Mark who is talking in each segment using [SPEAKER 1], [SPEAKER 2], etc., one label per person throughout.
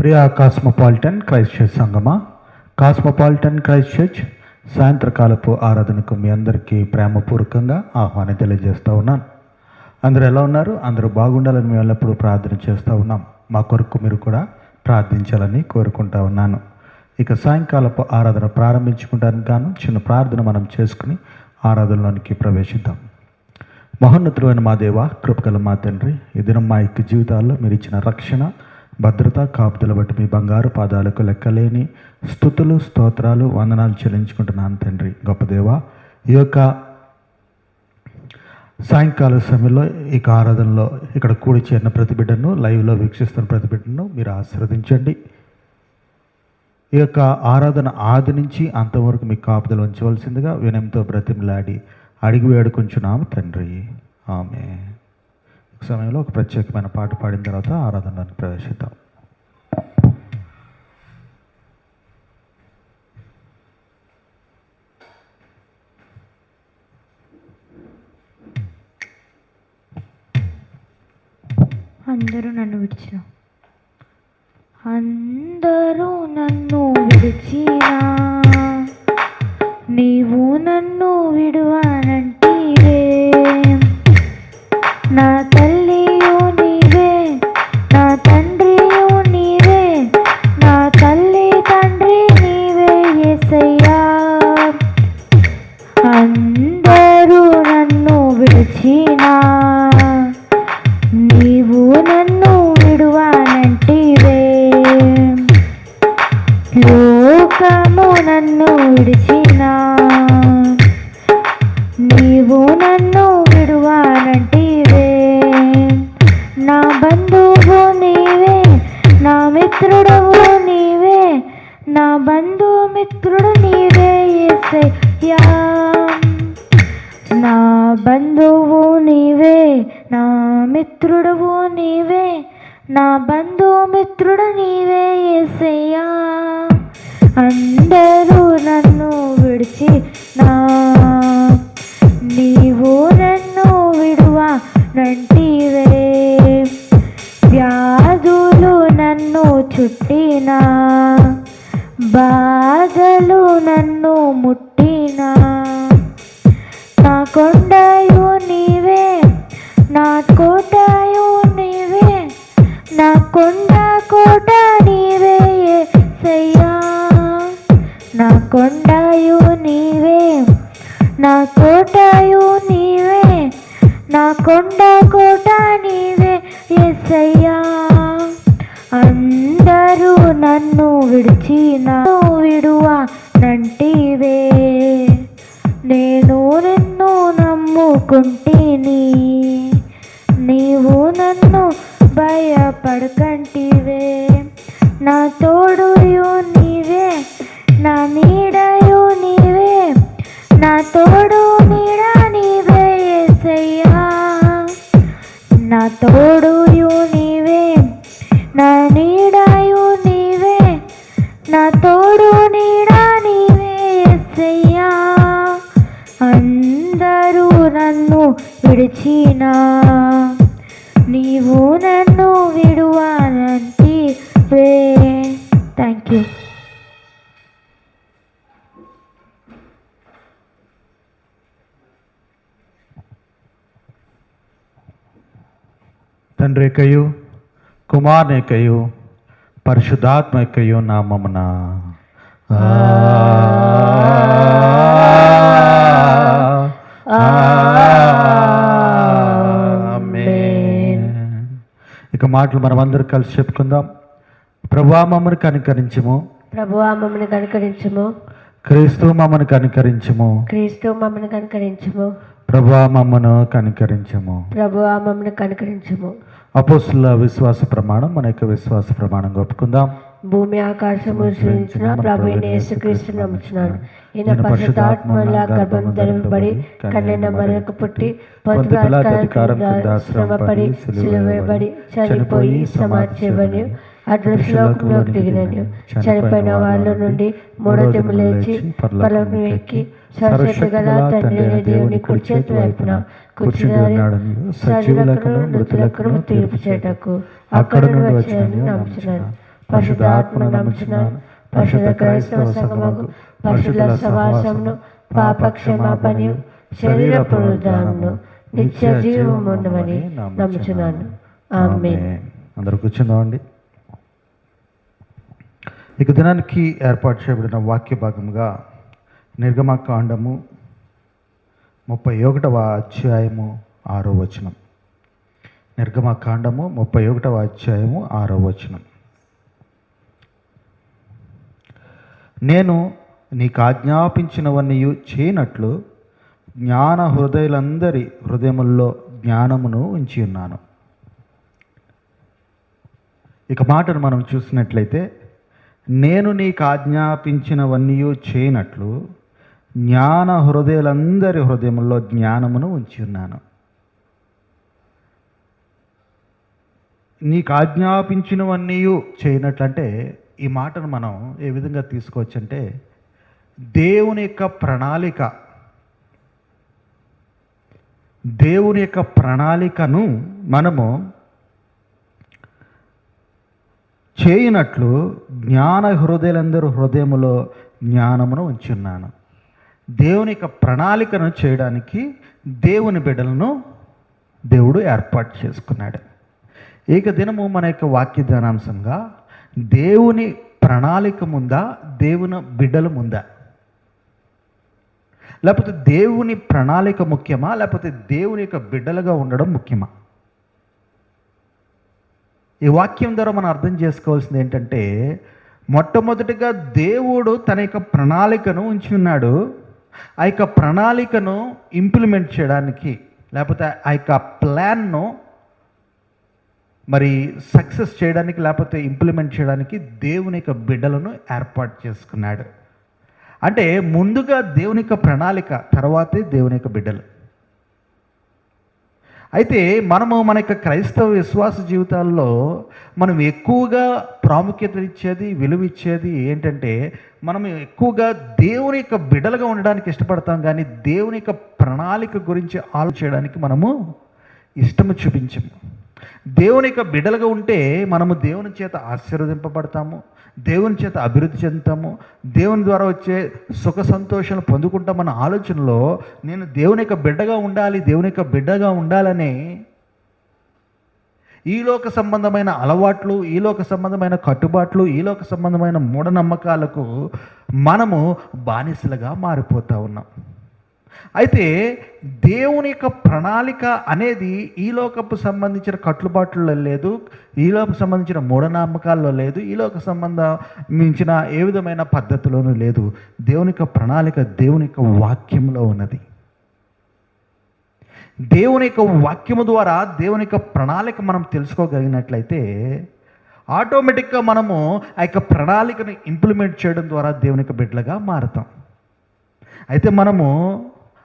[SPEAKER 1] ప్రియ cosmopolitan Christ church సంగమా? Cosmopolitan Christ church సాయంత్రకాలపు ఆరాధనకు మీ అందరికీ ప్రేమపూర్వకంగా ఆహ్వానం తెలియజేస్తూ ఉన్నాను. అందరూ ఎలా ఉన్నారు? అందరూ బాగుండాలని మేము ఎల్లప్పుడూ ప్రార్థన చేస్తూ ఉన్నాం. మా కొరకు మీరు కూడా ప్రార్థించాలని కోరుకుంటా ఉన్నాను. ఇక సాయంకాలపు ఆరాధన ప్రారంభించుకుంటానికి గాను చిన్న ప్రార్థన మనం చేసుకుని ఆరాధనలోనికి ప్రవేశిద్దాం. మహోన్నతులైన మా దేవ కృపకల మా తండ్రి ఈ దినం మా యొక్క జీవితాల్లో మీరు ఇచ్చిన రక్షణ భద్రత కాపుదల బట్టి మీ బంగారు పాదాలకు లెక్కలేని స్థుతులు స్తోత్రాలు వందనాలు చెల్లించుకుంటున్నాను తండ్రి. గొప్పదేవ ఈ యొక్క సాయంకాల సమయంలో ఈ ఆరాధనలో ఇక్కడ కూడి చేరిన ప్రతి బిడ్డను లైవ్లో వీక్షిస్తున్న ప్రతి బిడ్డను మీరు ఆశీర్వదించండి. ఈ యొక్క ఆరాధన ఆది నుంచి అంతవరకు మీ కాపుదలు ఉంచవలసిందిగా వినయంతో బ్రతిమలాడి అడిగి వేడుకుంటున్నాము తండ్రి. ఆమె సమయంలో ఒక ప్రత్యేకమైన పాట పాడిన తర్వాత ఆరాధనలోకి ప్రవేశిద్దాం.
[SPEAKER 2] అందరూ నన్ను విడిచిన అందరూ నన్ను విడిచిన నీవు నన్ను విడువా విడిచినా నీవు నన్ను విడువానంటివే. లోకము నన్ను విడిచినా నీవు నన్ను విడువానంటివే. నా బంధువు నీవే నా మిత్రుడవు నీవే నా బంధు మిత్రుడు నీవే యేసయ్యా నా బంధువు నీవే నా మిత్రుడవు నీవే నా బంధుమిత్రుడు నీవే ఏసయ్యా. అందరూ నన్ను విడిచి నా నీవు నన్ను విడువా నంటివే. వ్యాధులు నన్ను చుట్టినా బాధలు నన్ను ముట్టినా. కొండయు నీవే నా కోటయు నీవే నా కొండ కోట నీవే సయ్యా నా కొండయు నీవే నా కోటయు నీవే నా కొండ కోట నీవే యేసయ్యా అందరూ నన్ను విడిచి విడిచిన విడువా నంటివే. నేను నిన్ను నమ్ముకుంటేని. నీవు నన్ను భయపడకంటివే. నా తోడుయు నీవే నా నీడయు నీవే నా తోడు నీడ నీవే యేసయ్యా నా తోడు
[SPEAKER 1] తండ్రి యొక్కయు కుమారుని యొక్కయు పరిశుద్ధాత్మ యొక్కయు నామమున. ఇక మాటలు మనం అందరూ కలిసి చెప్పుకుందాం. ప్రభా మమ్మను కనికరించము.
[SPEAKER 3] ప్రభువా మమ్మల్ని కనుకరించుము.
[SPEAKER 1] క్రీస్తు మమ్మను కనికరించము.
[SPEAKER 3] క్రీస్తు మమ్మల్ని కనుకరించుము.
[SPEAKER 1] ప్రభా మమ్మను కనికరించము.
[SPEAKER 3] ప్రభువా మమ్మల్ని కనుకరించుము.
[SPEAKER 1] అపోస్తుల విశ్వాస ప్రమాణం మన యొక్క విశ్వాస ప్రమాణం ఒప్పుకుందాం.
[SPEAKER 3] భూమి ఆకాశము సృజించిన ప్రభు యేసుక్రీస్తు నమ్ముచున్నాను. ఈయన పరిశుద్ధాత్మల గర్భం ధరింపబడి కన్నెన మరొక పుట్టి శ్రమపడి సిలువేయబడి చనిపోయి సమాధి చేయబడి అదృశ్యలోకంలో దిగినను చనిపోయిన వాళ్ళ నుండి మూడో దిమ్ము లేచి పర్లోకం ఎక్కి సరస్వతి గల తండ్రి దేవుని కుడి చేతి వైపున కూర్చున్నాడు సజీవులకును మృతులకును తీర్పు చేయటకు అక్కడ నుండి నమ్ముచున్నాను పరిశుద్ధాత్మ నమ్ముచున్నాను పరిశుద్ధ క్రైస్తవ సంఘముకు పరిశుద్ధ సమాసమును పాప క్షమాపణయు శరీర పునరుద్ధానమును నిత్య జీవముండమని నమ్ముచున్నాను. ఆమె
[SPEAKER 1] అందరూ కూర్చుందామండి. ఇక దినానికి ఏర్పాటు చేయబడిన వాక్య భాగముగా నిర్గమకాండము ముప్పై ఒకటవ అధ్యాయము ఆరో వచనం. నిర్గమకాండము ముప్పై ఒకటవ అధ్యాయము ఆరో వచనం. నేను నీకు ఆజ్ఞాపించినవన్నీ చేయనట్లు జ్ఞాన హృదయులందరి హృదయముల్లో జ్ఞానమును ఉంచి ఉన్నాను. ఇక మాటను మనం చూసినట్లయితే నేను నీకు ఆజ్ఞాపించినవన్నీ చేయనట్లు జ్ఞాన హృదయులందరి హృదయంలో జ్ఞానమును ఉంచి ఉన్నాను నీకు ఆజ్ఞాపించినవన్నీ చేయనట్లంటే ఈ మాటను మనం ఏ విధంగా తీసుకోవచ్చంటే దేవుని యొక్క ప్రణాళిక దేవుని యొక్క ప్రణాళికను మనము చేయనట్లు జ్ఞాన హృదయులందరూ హృదయములో జ్ఞానమును ఉంచున్నాను దేవుని యొక్క ప్రణాళికను చేయడానికి దేవుని బిడ్డలను దేవుడు ఏర్పాటు చేసుకున్నాడు. ఏక దినము మన యొక్క వాక్య ధ్యానాంశంగా దేవుని ప్రణాళిక ముందా దేవుని బిడ్డల ముందా? లేకపోతే దేవుని ప్రణాళిక ముఖ్యమా? లేకపోతే దేవుని యొక్క బిడ్డలుగా ఉండడం ముఖ్యమా? ఈ వాక్యం ద్వారా మనం అర్థం చేసుకోవాల్సింది ఏంటంటే మొట్టమొదటిగా దేవుడు తన యొక్క ప్రణాళికను ఉంచి ఉన్నాడు. ఆ యొక్క ప్రణాళికను ఇంప్లిమెంట్ చేయడానికి లేకపోతే ఆ యొక్క ప్లాన్ను మరి సక్సెస్ చేయడానికి లేకపోతే ఇంప్లిమెంట్ చేయడానికి దేవుని యొక్క బిడ్డలను ఏర్పాటు చేసుకున్నాడు. అంటే ముందుగా దేవుని యొక్క ప్రణాళిక తర్వాతే దేవుని యొక్క బిడ్డలు. అయితే మనము మన యొక్క క్రైస్తవ విశ్వాస జీవితాల్లో మనం ఎక్కువగా ప్రాముఖ్యత ఇచ్చేది విలువ ఇచ్చేది ఏంటంటే మనం ఎక్కువగా దేవుని యొక్క బిడలుగా ఉండడానికి ఇష్టపడతాం కానీ దేవుని యొక్క ప్రణాళిక గురించి ఆలోచించడానికి మనము ఇష్టము చూపించము. దేవుని యొక్క బిడ్డలుగా ఉంటే మనము దేవుని చేత ఆశీర్వదింపబడతాము దేవుని చేత అభివృద్ధి చెందుతాము దేవుని ద్వారా వచ్చే సుఖ సంతోషాలు పొందుకుంటామన్న ఆలోచనలో నేను దేవుని యొక్క బిడ్డగా ఉండాలి దేవుని యొక్క బిడ్డగా ఉండాలని ఈలోక సంబంధమైన అలవాట్లు ఈలోక సంబంధమైన కట్టుబాట్లు ఈలోక సంబంధమైన మూఢనమ్మకాలకు మనము బానిసలుగా మారిపోతూ ఉన్నాం. అయితే దేవుని యొక్క ప్రణాళిక అనేది ఈ లోకపు సంబంధించిన కట్టుబాట్లలో లేదు ఈ లోపు సంబంధించిన మూఢనమ్మకాల్లో లేదు ఈ లోక సంబంధించిన ఏ విధమైన పద్ధతిలోనూ లేదు. దేవుని యొక్క ప్రణాళిక దేవుని యొక్క వాక్యంలో ఉన్నది. దేవుని యొక్క వాక్యము ద్వారా దేవుని యొక్క ప్రణాళిక మనం తెలుసుకోగలిగినట్లయితే ఆటోమేటిక్గా మనము ఆ యొక్క ప్రణాళికను ఇంప్లిమెంట్ చేయడం ద్వారా దేవుని యొక్క బిడ్డలుగా మారుతాం. అయితే మనము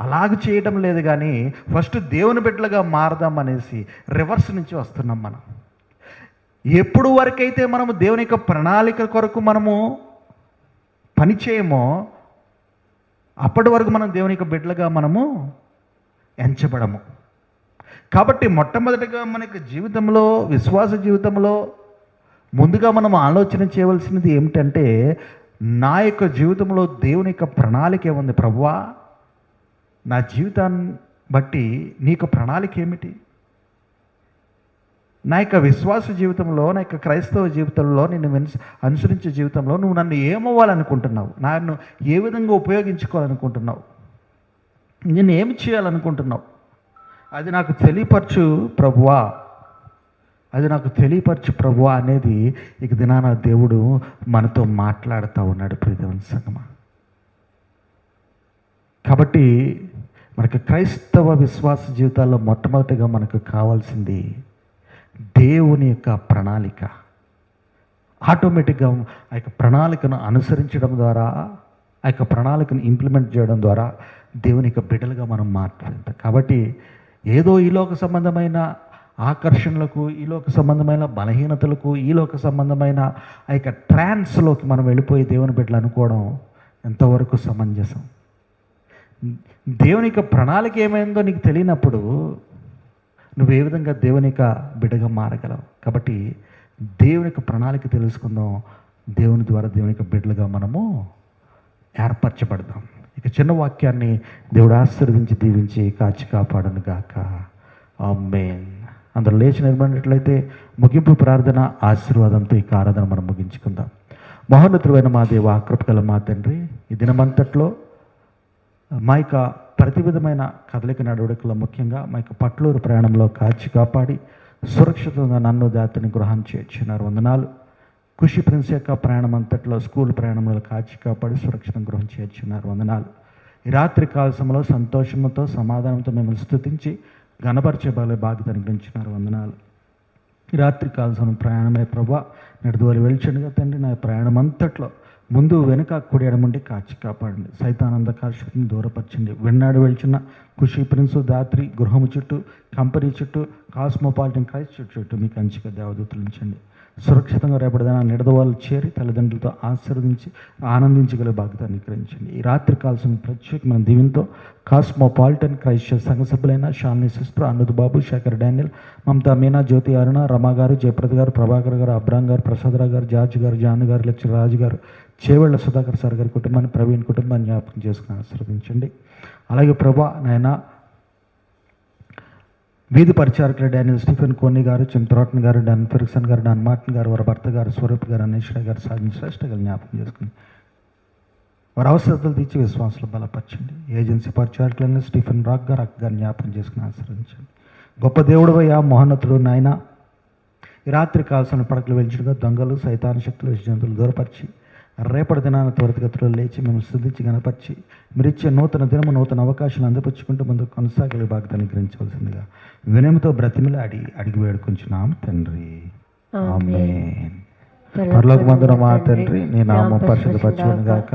[SPEAKER 1] అలాగ చేయటం లేదు కానీ ఫస్ట్ దేవుని బిడ్డలుగా మారదాం అనేసి రివర్స్ నుంచి వస్తున్నాం మనం. ఎప్పుడు వరకైతే మనము దేవుని యొక్క ప్రణాళిక కొరకు మనము పని చేయమో అప్పటి వరకు మనం దేవుని యొక్క బిడ్డలుగా మనము ఎంచబడము. కాబట్టి మొట్టమొదటిగా మన యొక్క జీవితంలో విశ్వాస జీవితంలో ముందుగా మనం ఆలోచన చేయవలసినది ఏమిటంటే నా యొక్క జీవితంలో దేవుని యొక్క ప్రణాళిక ఏముంది ప్రభువా? నా జీవితాన్ని బట్టి నీకు ప్రణాళిక ఏమిటి? నా యొక్క విశ్వాస జీవితంలో నా యొక్క క్రైస్తవ జీవితంలో నేను అనుసరించే జీవితంలో నువ్వు నన్ను ఏమవ్వాలనుకుంటున్నావు? నన్ను ఏ విధంగా ఉపయోగించుకోవాలనుకుంటున్నావు? నేను ఏమి చేయాలనుకుంటున్నావు? అది నాకు తెలియపరచు ప్రభువా. అది నాకు తెలియపరచు ప్రభువా అనేది ఇక దినాన దేవుడు మనతో మాట్లాడుతూ ఉన్నాడు ప్రియదేవన్ సంగమ. కాబట్టి మనకు క్రైస్తవ విశ్వాస జీవితాల్లో మొట్టమొదటిగా మనకు కావాల్సింది దేవుని యొక్క ప్రణాళిక. ఆటోమేటిక్గా ఆ యొక్క ప్రణాళికను అనుసరించడం ద్వారా ఆ యొక్క ప్రణాళికను ఇంప్లిమెంట్ చేయడం ద్వారా దేవుని యొక్క బిడ్డలుగా మనం మాట్లాడతాం. కాబట్టి ఏదో ఈలోక సంబంధమైన ఆకర్షణలకు ఈలోక సంబంధమైన బలహీనతలకు ఈలోక సంబంధమైన ఆ యొక్క ట్రాన్స్లోకి మనం వెళ్ళిపోయి దేవుని బిడ్డలు అనుకోవడం ఎంతవరకు సమంజసం? దేవుని యొక్క ప్రణాళిక ఏమైందో నీకు తెలియనప్పుడు నువ్వు ఏ విధంగా దేవుని యొక్క బిడ్డగా మారగలవు? కాబట్టి దేవుని యొక్క ప్రణాళిక తెలుసుకుందాం. దేవుని ద్వారా దేవుని యొక్క బిడ్డలుగా మనము ఏర్పరచబడదాం. ఇక చిన్న వాక్యాన్ని దేవుడు ఆశీర్వదించి దీవించి కాచి కాపాడను గాక. ఆమేన్. అందరూ లేచి నిలబడినట్లయితే ముగింపు ప్రార్థన ఆశీర్వాదంతో ఈ ఆరాధన మనం ముగించుకుందాం. మహోన్నతుడైన మా దేవ కృపకల మా తండ్రి ఈ దినమంతట్లో మా యొక్క ప్రతి విధమైన కదలిక నడవడికలో ముఖ్యంగా మా యొక్క పట్లూరు ప్రయాణంలో కాచి కాపాడి సురక్షితంగా నన్ను దాతని గృహం చేర్చినారు. వందనాలు. ఖుషి ప్రిన్స్ యొక్క ప్రయాణం అంతట్లో స్కూల్ ప్రయాణంలో కాచి కాపాడి సురక్షితం గృహం చేర్చున్నారు వందనాలు. ఈ రాత్రి కాల సమయంలో సంతోషంతో సమాధానంతో మిమ్మల్ని స్థుతించి గణపరచబడే బాధ్యత అనిపించినారు. వందనాలు. ఈ రాత్రి కాల సమయం ప్రయాణమే ప్రభా నడుదువలి వెళ్చండిగా తండ్రి నా ప్రయాణం అంతట్లో ముందు వెనుక కుడి ఎడముండి కాచి కాపాడండి. సైతానంద కాశక్తిని దూరపరచండి. వెన్నాడు వెళ్చున్న ఖుషి ప్రిన్సు దాత్రి గృహము చుట్టూ కంపెనీ చుట్టూ కాస్మోపాలిటన్ క్రైస్ట్ చుట్టూ చుట్టూ మీకు అంచిక దేవదూతలు ఉంచండి. సురక్షితంగా రేపటిదైనా నిడదవాళ్ళు చేరి తల్లిదండ్రులతో ఆశీర్వదించి ఆనందించగల బాధ్యత అనుగ్రహించండి. ఈ రాత్రి కాల్సిన ప్రత్యేకమైన దీవెనతో కాస్మోపాలిటన్ క్రైస్ట్ సంఘ సభ్యులైన షాలిని సిస్టర్ అనుద్ బాబు శేఖర్ డానియల్ మమతా మీనా జ్యోతి అరుణ రమా గారు జయప్రద గారు ప్రభాకర్ గారు అబ్రాం గారు ప్రసాదరావు గారు జార్జ్ గారు జాన్ గారు లక్ష్మీ రాజు గారు చేవెళ్ళ సుధాకర్ సార్ గారి కుటుంబాన్ని ప్రవీణ్ కుటుంబాన్ని జ్ఞాపకం చేసుకుని ఆశీర్వదించండి. అలాగే ప్రభా నాయన వీధి పరిచారకులు డానియల్ స్టీఫెన్ కోని గారు చింతరాటన్ గారు డాన్ ఫెర్గ్సన్ గారు డాన్ మార్టిన్ గారు వారి భర్త గారు స్వరూప్ గారు అనేశ్వర గారు సాధించిన శ్రేష్ఠ గారు జ్ఞాపకం చేసుకుని వారి అవసరతలు తీర్చి విశ్వాసాలు బలపరచండి. ఏజెన్సీ పరిచారకులైన స్టీఫెన్ రాక్ గారు అక్క గారు జ్ఞాపకం చేసుకుని ఆశ్రయించండి గొప్ప దేవుడు అయ్యా మహోన్నతుడు నాయన ఈ రాత్రి కాల్సిన పడకలు వెలిచిడుగా దొంగలు సైతాన శక్తులు జంతువులు దూరపరిచి రేపటి దినాన త్వరితగతిలో లేచి మేము స్థుతించి గణపరిచి మీరు ఇచ్చే నూతన దినము నూతన అవకాశాలు అందిపుచ్చుకుంటూ ముందుకు కొనసాగలే బాధ్యతని గ్రహించవలసిందిగా వినయంతో బ్రతిమిలాడి అడిగి వేడుకుంటున్నాం తండ్రి. ఆమేన్. పరలోకమందున మా తండ్రి నీ నామం పరిశుద్ధపరచుకుని గాక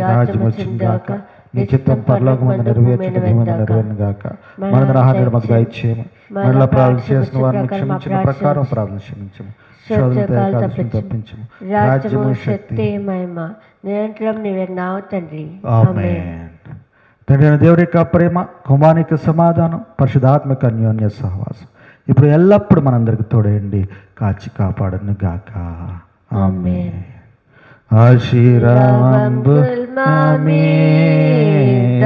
[SPEAKER 1] రాజ్యం వచ్చింది గాక నీ చిత్తం పరలోకమందు నెరవేర్చుకుని భూమి మీద నెరవేరును గాక. మన ఆహారం మాకు దయచేయము. మనలో ప్రార్థన చేసిన వారిని క్షమించిన ప్రకారం ప్రార్థన క్షమించము. తప్పించము
[SPEAKER 3] రాజ్యము శక్తి మహిమ. నిరంతరం నీవే నావు తండ్రి
[SPEAKER 1] తండ్రి దేవుడి యొక్క ప్రేమ కుమానికి సమాధానం పరిశుధాత్మక అన్యోన్య సహవాసం. ఇప్పుడు ఎల్లప్పుడు మనందరికి తోడేయండి కాచి కాపాడను గాక. ఆమేన్. ఆశీర్వాదంబుల్ మా మీద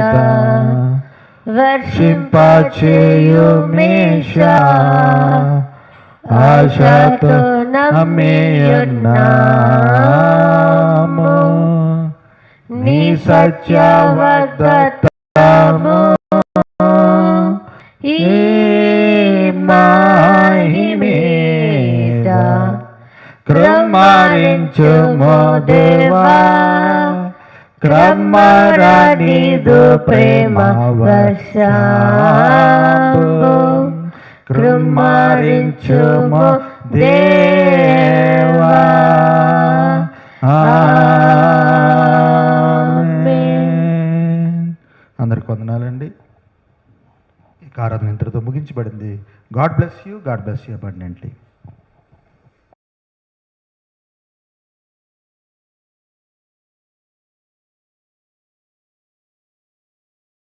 [SPEAKER 1] వర్షింపచేయు మేషా ఆశతో నమ్మేయున్నాము నీ సత్యవద్దతము ఈ మాహిమేద క్రమారించుమో దేవా. క్రమరానిదు ప్రేమ వర్షాంబు కృమారించుము ఆమేన్. అందరికి వందనాలండి. ఈ ఆరాధన ఇంతటితో ముగించబడింది. God bless you God bless you abundantly